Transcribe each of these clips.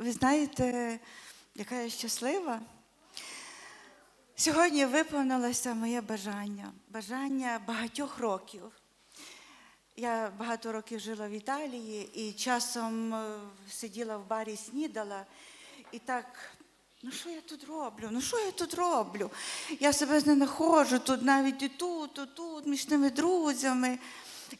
Ви знаєте, яка я щаслива? Сьогодні виповнилося моє бажання, бажання багатьох років. Я багато років жила в Італії і часом е, сиділа в барі, снідала, і так, ну що я тут роблю? Ну що я тут роблю? Я себе знаходжу тут, навіть і тут, і тут, між тими друзями.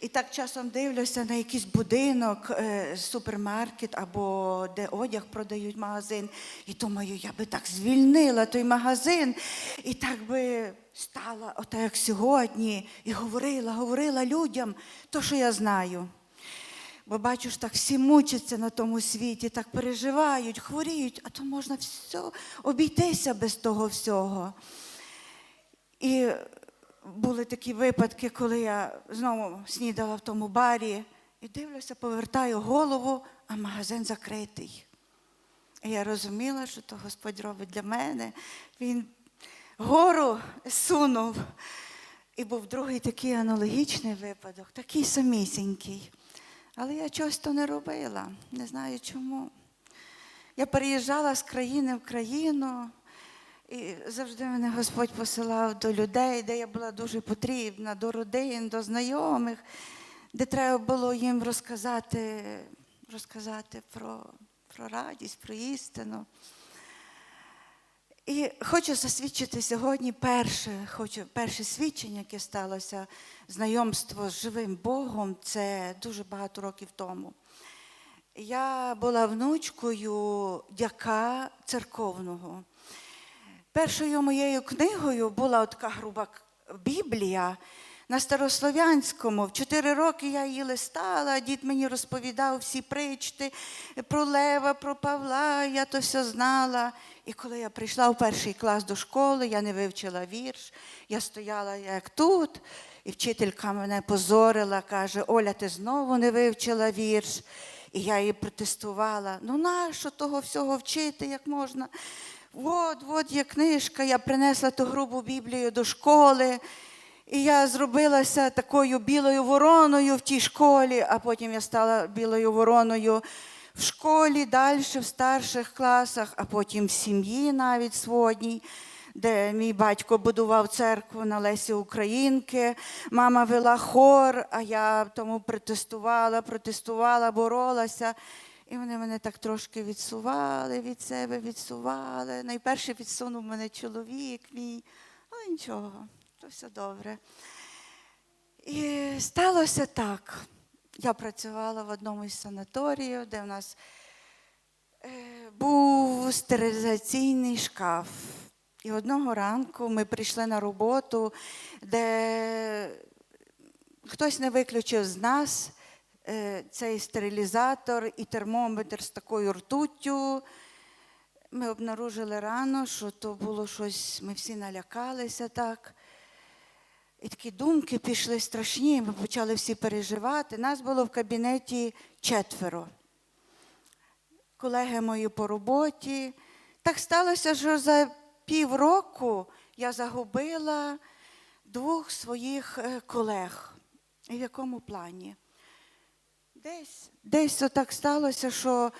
І так часом дивлюся на якийсь будинок, е, супермаркет або де одяг продають магазин. І думаю, я би так звільнила той магазин і так би стала, отак як сьогодні, і говорила, говорила людям то, що я знаю. Бо бачу ж так всі мучаться на тому світі, так переживають, хворіють, а то можна все обійтися без того всього. І були такі випадки, коли я знову снідала в тому барі і дивлюся, повертаю голову, а магазин закритий. І я розуміла, що то Господь робить для мене. Він гору сунув. І був другий такий аналогічний випадок, такий самісінький. Але я чогось то не робила, не знаю чому. Я переїжджала з країни в країну, і завжди мене Господь посилав до людей, де я була дуже потрібна, до родин, до знайомих, де треба було їм розказати, розказати про, про радість, про істину. І хочу засвідчити сьогодні перше, хочу, перше свідчення, яке сталося, знайомство з живим Богом, це дуже багато років тому. Я була внучкою дяка церковного. Першою моєю книгою була така груба Біблія на старослов'янському. В чотири роки я її листала, дід мені розповідав всі причти про Лева, про Павла, я то все знала. І коли я прийшла в перший клас до школи, я не вивчила вірш, я стояла як тут, і вчителька мене позорила, каже: Оля, ти знову не вивчила вірш. І я її протестувала. Ну нащо того всього вчити, як можна? От, от є книжка, я принесла ту грубу Біблію до школи, і я зробилася такою білою вороною в тій школі, а потім я стала білою вороною в школі, далі в старших класах, а потім в сім'ї навіть сводній, де мій батько будував церкву на Лесі Українки, мама вела хор, а я тому протестувала, протестувала, боролася. І вони мене так трошки відсували від себе, відсували. Найперше відсунув мене чоловік мій, але нічого, то все добре. І сталося так. Я працювала в одному із санаторіїв, де в нас е, був стерилізаційний шкаф. І одного ранку ми прийшли на роботу, де хтось не виключив з нас цей стерилізатор і термометр з такою ртуттю. Ми обнаружили рано, що то було щось, ми всі налякалися так. І такі думки пішли страшні, ми почали всі переживати. Нас було в кабінеті четверо. Колеги мої по роботі. Так сталося, що за півроку я загубила двох своїх е, колег. І в якому плані? Десь, десь отак сталося, що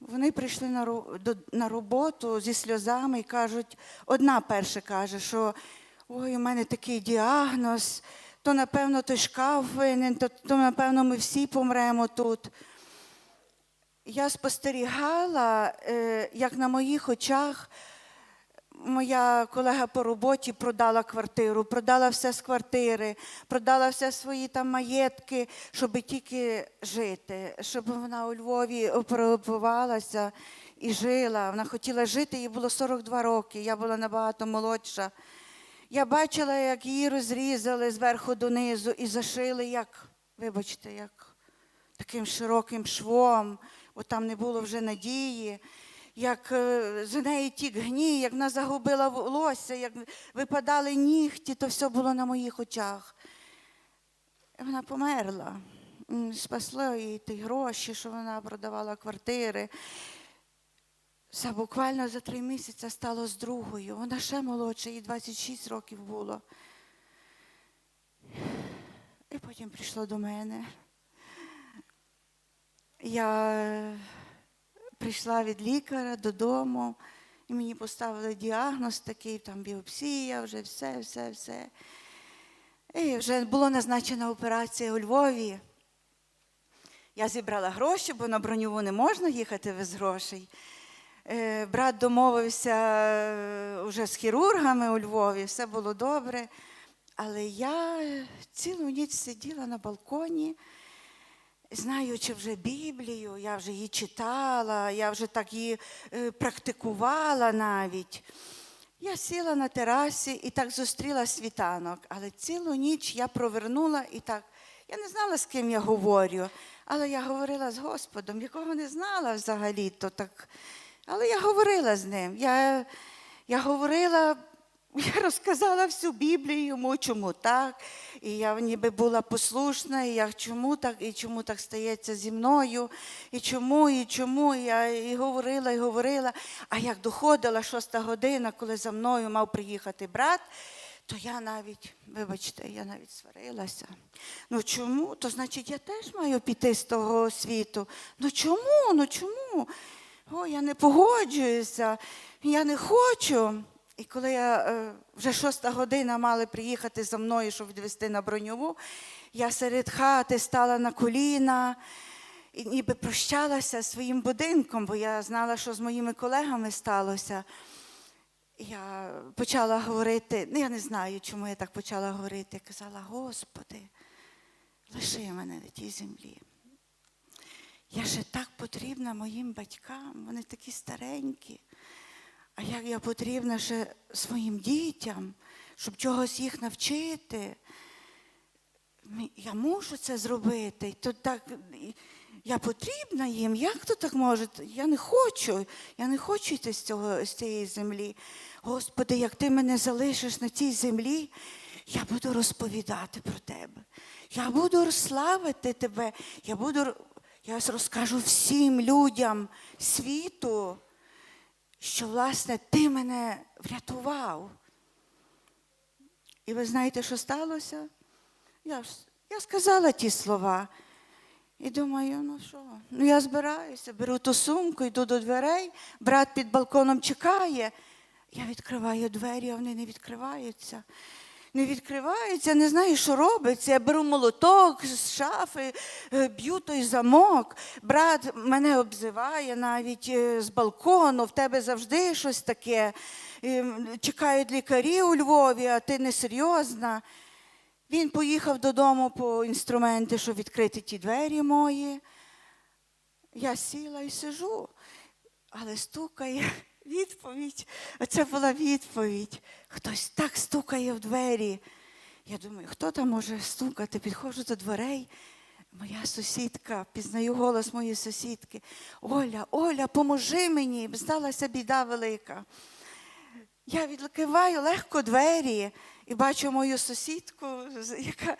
вони прийшли на, на роботу зі сльозами і кажуть, одна перша каже, що ой, у мене такий діагноз, то напевно той шкаф винен, то, то напевно ми всі помремо тут. Я спостерігала, е, як на моїх очах моя колега по роботі продала квартиру, продала все з квартири, продала все свої там маєтки, щоб тільки жити, щоб вона у Львові оперувалася і жила. Вона хотіла жити, їй було 42 роки, я була набагато молодша. Я бачила, як її розрізали зверху донизу і зашили, як, вибачте, як таким широким швом, бо там не було вже надії, як е, з неї тік гній, як вона загубила волосся, як випадали нігті, то все було на моїх очах. Вона померла. М, Спасло їй ті гроші, що вона продавала квартири. Все буквально за три місяці стало з другою. Вона ще молодша, їй 26 років було. І потім прийшло до мене. Я прийшла від лікаря додому, і мені поставили діагноз такий, там біопсія, вже все, все, все. І вже була назначена операція у Львові. Я зібрала гроші, бо на броньову не можна їхати без грошей. Е, Брат домовився е, вже з хірургами у Львові, все було добре. Але я цілу ніч сиділа на балконі, знаючи вже Біблію, я вже її читала, я вже так її е, практикувала навіть. Я сіла на терасі і так зустріла світанок, але цілу ніч я провернула і так. Я не знала, з ким я говорю, але я говорила з Господом, якого не знала взагалі, то так. Але я говорила з ним. Я, я говорила, я розказала всю Біблію йому, чому так. І я ніби була послушна, і я чому так, і чому так стається зі мною, і чому, і чому. І я і говорила, і говорила. А як доходила шоста година, коли за мною мав приїхати брат, то я навіть, вибачте, я навіть сварилася. Ну чому? То значить, я теж маю піти з того світу. Ну чому? Ну чому? О, я не погоджуюся, я не хочу. І коли я е, вже шоста година мали приїхати за мною, щоб відвести на броньову, я серед хати стала на коліна і ніби прощалася своїм будинком, бо я знала, що з моїми колегами сталося. Я почала говорити, ну я не знаю, чому я так почала говорити. Казала, Господи, лиши мене на тій землі. Я ще так потрібна моїм батькам, вони такі старенькі. А як я потрібна ще своїм дітям, щоб чогось їх навчити. Я мушу це зробити. І так, я потрібна їм. Як то так може? Я не хочу. Я не хочу йти з, цього, з цієї землі. Господи, як ти мене залишиш на цій землі, я буду розповідати про тебе. Я буду славити тебе. Я буду я розкажу всім людям світу, що, власне, ти мене врятував. І ви знаєте, що сталося? Я, я сказала ті слова. І думаю, ну що, ну я збираюся, беру ту сумку, йду до дверей, брат під балконом чекає. Я відкриваю двері, а вони не відкриваються. Не відкриваються, не знаю, що робиться. Я беру молоток з шафи, е, б'ю той замок. Брат мене обзиває навіть е, з балкону, в тебе завжди щось таке. Чекають лікарі у Львові, а ти несерйозна. Він поїхав додому по інструменти, щоб відкрити ті двері мої. Я сіла і сижу, але стукає відповідь. Оце була відповідь. Хтось так стукає в двері. Я думаю, хто там може стукати? Підходжу до дверей. Моя сусідка, пізнаю голос моєї сусідки. Оля, Оля, поможи мені, сталася біда велика. Я відкриваю легко двері і бачу мою сусідку, яка,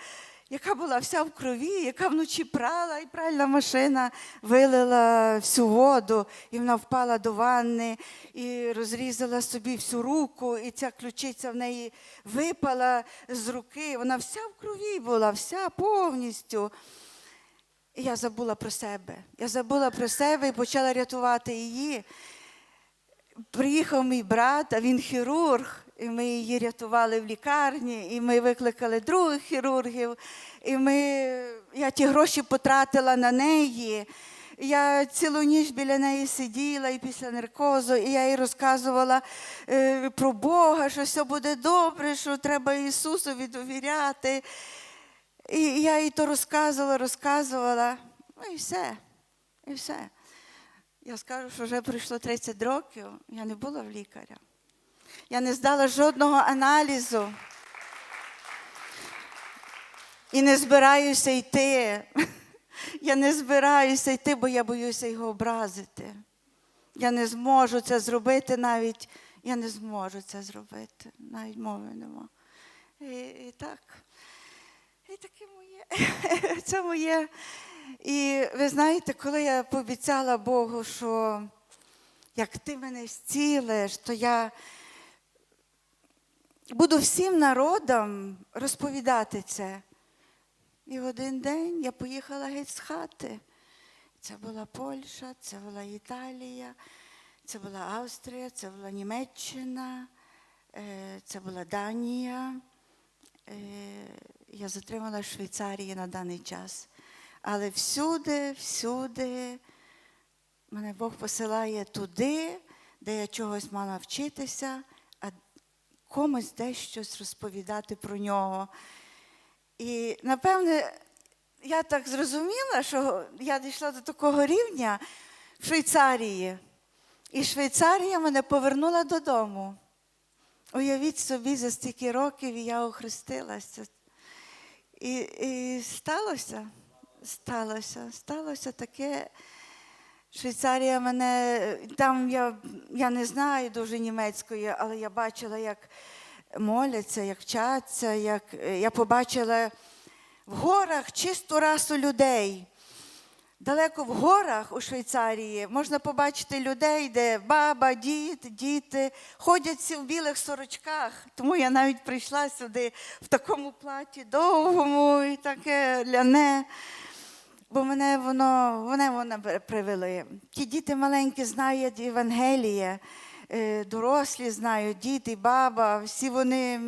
яка була вся в крові, яка вночі прала, і пральна машина вилила всю воду, і вона впала до ванни і розрізала собі всю руку, і ця ключиця в неї випала з руки. Вона вся в крові була, вся повністю. І я забула про себе. Я забула про себе і почала рятувати її. Приїхав мій брат, а він хірург, і ми її рятували в лікарні, і ми викликали других хірургів. І ми, я ті гроші потратила на неї. Я цілу ніч біля неї сиділа і після наркозу, і я їй розказувала е, про Бога, що все буде добре, що треба Ісусові довіряти. І я їй то розказувала, розказувала. Ну і все. І все. Я скажу, що вже пройшло 30 років, я не була в лікаря. Я не здала жодного аналізу. І не збираюся йти. Я не збираюся йти, бо я боюся його образити. Я не зможу це зробити навіть. Я не зможу це зробити. Навіть мови нема. І, і так. І таке моє. Це моє. І ви знаєте, коли я пообіцяла Богу, що як ти мене зцілиш, то я буду всім народам розповідати це. І в один день я поїхала геть з хати. Це була Польща, це була Італія, це була Австрія, це була Німеччина, е, це була Данія. Е, Я затримала в Швейцарії на даний час. Але всюди, всюди мене Бог посилає туди, де я чогось мала вчитися, комусь десь щось розповідати про нього. І напевне, я так зрозуміла, що я дійшла до такого рівня в Швейцарії. І Швейцарія мене повернула додому. Уявіть собі, за стільки років і я охрестилася. І, і сталося, сталося, сталося таке. Швейцарія мене, там я, я не знаю дуже німецької, але я бачила, як моляться, як вчаться, як я побачила в горах чисту расу людей. Далеко в горах у Швейцарії можна побачити людей, де баба, дід, діти ходять в білих сорочках. Тому я навіть прийшла сюди в такому платі довгому і таке ляне. Бо мене воно, мене воно привели. Ті діти маленькі знають Євангеліє, е, дорослі знають, діти, баба, всі вони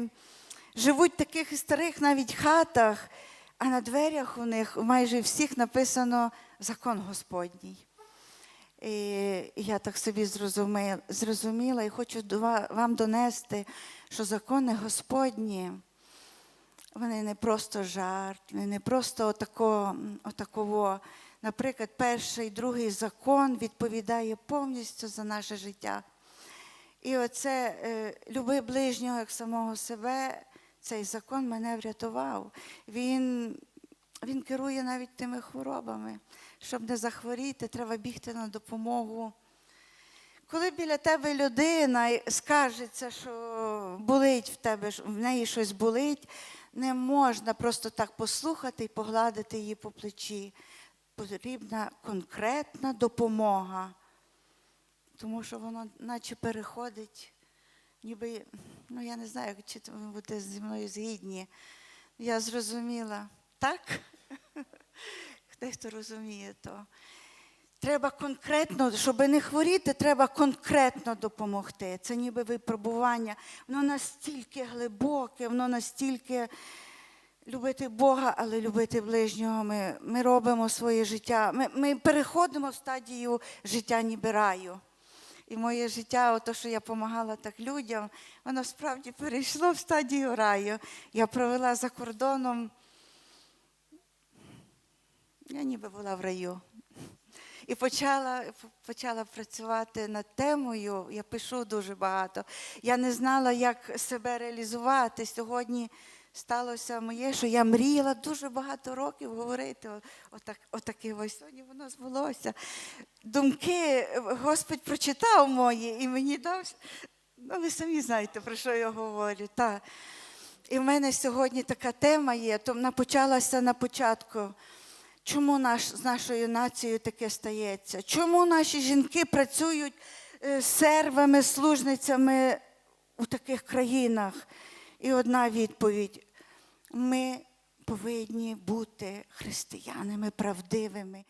живуть в таких старих навіть хатах, а на дверях у них майже всіх написано закон Господній. І я так собі зрозуміла і хочу вам донести, що закони Господні, вони не просто жарт, вони не просто отако, отаково. Наприклад, перший, другий закон відповідає повністю за наше життя. І оце е, люби ближнього як самого себе, цей закон мене врятував. Він, він керує навіть тими хворобами. Щоб не захворіти, треба бігти на допомогу. Коли біля тебе людина скажеться, що болить в тебе, в неї щось болить, не можна просто так послухати і погладити її по плечі. Потрібна конкретна допомога, тому що воно наче переходить, ніби, ну я не знаю, чи ви будете зі мною згідні. Я зрозуміла, так? Дехто розуміє то. Треба конкретно, щоб не хворіти, треба конкретно допомогти. Це ніби випробування. Воно настільки глибоке, воно настільки любити Бога, але любити ближнього. Ми, ми робимо своє життя. Ми, ми переходимо в стадію життя ніби раю. І моє життя, ото, що я допомагала так людям, воно справді перейшло в стадію раю. Я провела за кордоном. Я ніби була в раю. І почала, почала працювати над темою. Я пишу дуже багато. Я не знала, як себе реалізувати. Сьогодні сталося моє, що я мріяла дуже багато років говорити. Отак, отаке ось сьогодні воно збулося. Думки Господь прочитав мої і мені дав. Ну, ви самі знаєте, про що я говорю. Та. І в мене сьогодні така тема є, то вона почалася на початку. Чому наш, з нашою нацією таке стається? Чому наші жінки працюють е, сервами, служницями у таких країнах? І одна відповідь: ми повинні бути християнами правдивими.